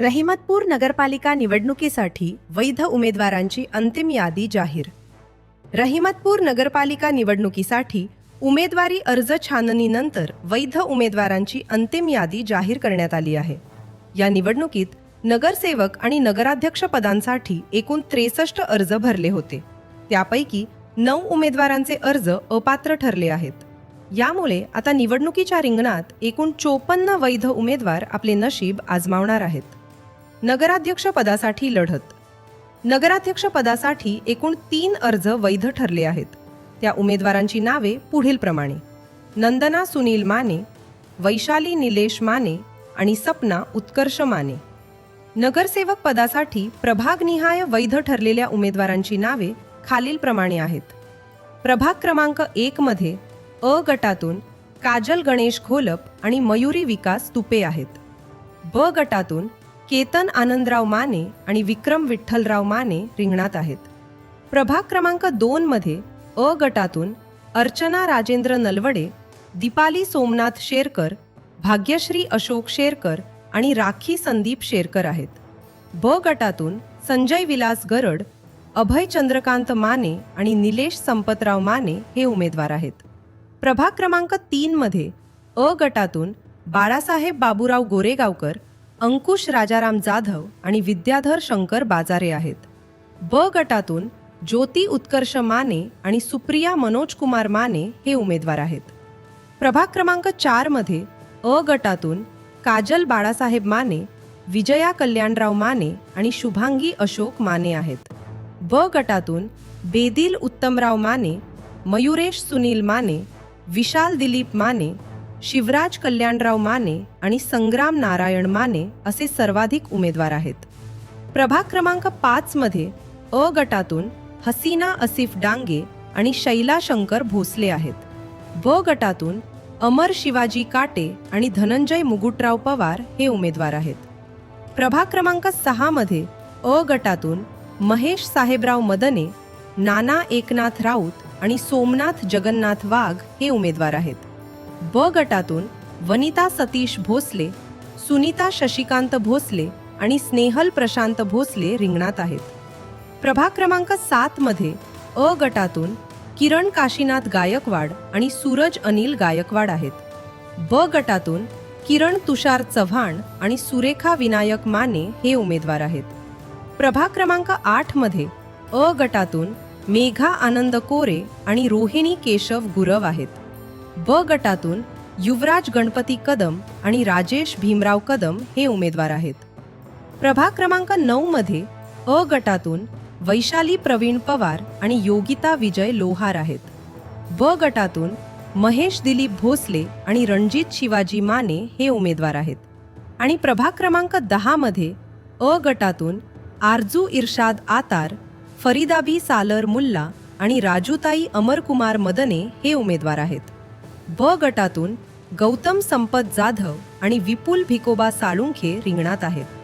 रहिमतपूर नगरपालिका निवडणुकीसाठी वैध उमेदवारांची अंतिम यादी जाहीर. रहिमतपूर नगरपालिका निवडणुकीसाठी उमेदवारी अर्ज छाननीनंतर वैध उमेदवारांची अंतिम यादी जाहीर करण्यात आली आहे. या निवडणुकीत नगरसेवक आणि नगराध्यक्ष पदांसाठी एकूण त्रेसष्ट अर्ज भरले होते. त्यापैकी नऊ उमेदवारांचे अर्ज अपात्र ठरले आहेत. यामुळे आता निवडणुकीच्या रिंगणात एकूण चोपन्न वैध उमेदवार आपले नशीब आजमावणार आहेत. नगराध्यक्षपदासाठी लढत. नगराध्यक्षपदासाठी एकूण तीन अर्ज वैध ठरले आहेत. त्या उमेदवारांची नावे पुढीलप्रमाणे नंदना सुनील माने वैशाली निलेश माने आणि सपना उत्कर्ष माने. नगरसेवक पदासाठी प्रभागनिहाय वैध ठरलेल्या उमेदवारांची नावे खालीलप्रमाणे आहेत. प्रभाग क्रमांक एकमध्ये अ गटातून काजल गणेश घोलप आणि मयुरी विकास तुपे आहेत. ब गटातून केतन आनंदराव माने आणि विक्रम विठ्ठलराव माने रिंगणात आहेत. प्रभाग क्रमांक दोनमध्ये अ गटातून अर्चना राजेंद्र नलवडे दीपाली सोमनाथ शेरकर भाग्यश्री अशोक शेरकर आणि राखी संदीप शेरकर आहेत. ब गटातून संजय विलास गरड अभय चंद्रकांत माने आणि निलेश संपतराव माने हे उमेदवार आहेत. प्रभाग क्रमांक तीनमध्ये अ गटातून बाळासाहेब बाबूराव गोरेगावकर अंकुश राजाराम जाधव आणि विद्याधर शंकर बाजारे आहेत. ब गटातून ज्योती उत्कर्ष माने आणि सुप्रिया मनोज कुमार माने हे उमेदवार आहेत. प्रभाग क्रमांक चारमध्ये अ गटातून काजल बाळासाहेब माने विजया कल्याणराव माने आणि शुभांगी अशोक माने आहेत. ब गटातून बेदिल उत्तमराव माने मयुरेश सुनील माने विशाल दिलीप माने शिवराज कल्याणराव माने आणि संग्राम नारायण माने असे सर्वाधिक उमेदवार आहेत. प्रभाग क्रमांक पाचमध्ये अ गटातून हसीना असिफ डांगे आणि शैला शंकर भोसले आहेत. ब गटातून अमर शिवाजी काटे आणि धनंजय मुगुटराव पवार हे उमेदवार आहेत. प्रभाग क्रमांक सहामध्ये अ गटातून महेश साहेबराव मदने नाना एकनाथ राऊत आणि सोमनाथ जगन्नाथ वाघ हे उमेदवार आहेत. ब गटातून वनिता सतीश भोसले सुनीता शशिकांत भोसले आणि स्नेहल प्रशांत भोसले रिंगणात आहेत. प्रभाग क्रमांक सातमध्ये अ गटातून किरण काशीनाथ गायकवाड आणि सूरज अनिल गायकवाड आहेत. ब गटातून किरण तुषार चव्हाण आणि सुरेखा विनायक माने हे उमेदवार आहेत. प्रभाग क्रमांक आठमध्ये अ गटातून मेघा आनंद कोरे आणि रोहिणी केशव गुरव आहेत. ब गटातून युवराज गणपती कदम आणि राजेश भीमराव कदम हे उमेदवार आहेत. प्रभाग क्रमांक नऊ मध्ये अ गटातून वैशाली प्रवीण पवार आणि योगिता विजय लोहार आहेत. ब गटातून महेश दिलीप भोसले आणि रणजित शिवाजी माने हे उमेदवार आहेत. आणि प्रभाग क्रमांक दहामध्ये अ गटातून आरजू इर्शाद आतार फरीदाबी सालर मुल्ला आणि राजूताई अमरकुमार मदने हे उमेदवार आहेत. ब गटातून गौतम संपत जाधव आणि विपुल भिकोबा साळुंखे रिंगणात आहेत.